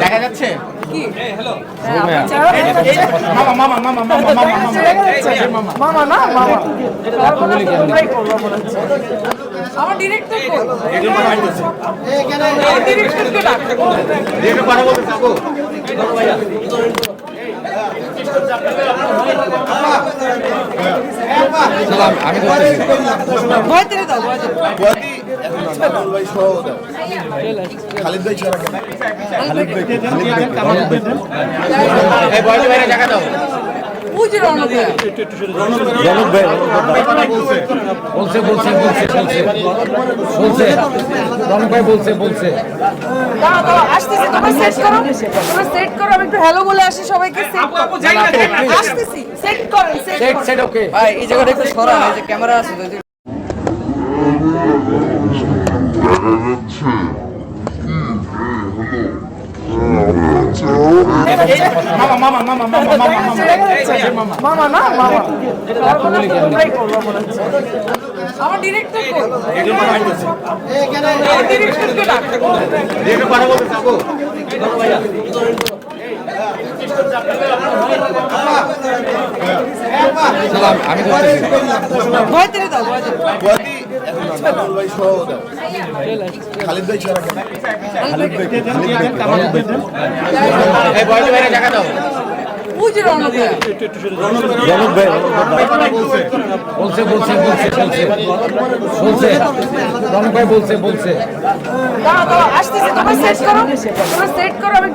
দেখা যাচ্ছে মামা মামা মামা মামা মামা মামা মামা না মামা তারপর তোমরাই করব মনে হচ্ছে আমার ডিরেক্টর কই এখন ভাই সহ খালিদ ভাই ছাড়া দাও। বলছে বলছে বলছে বলছে বলছে। রনক ভাই বলছে বলছে। দাঁড়াও দাঁড়াও আসতেছি তোমরা সেট করো। তোমরা সেট করো আমি একটু হ্যালো বলে আসি সবাইকে সেট করো। আসতেছি সেট করেন সেট সেট ওকে ভাই এই জায়গাটা একটু সরান এই যে ক্যামেরা আছে তো, এই যে- মামা মামা মনে আমি ভাই খালিদ ভাই ছাড়া ওই যে রণক ভাই। বলছে বলছে বলছে বলছে। বলছে রনক ভাই বলছে বলছে। দাঁড়াও দাঁড়াও আসতেছি তোমরা সেট করো। তোমরা সেট করো আমি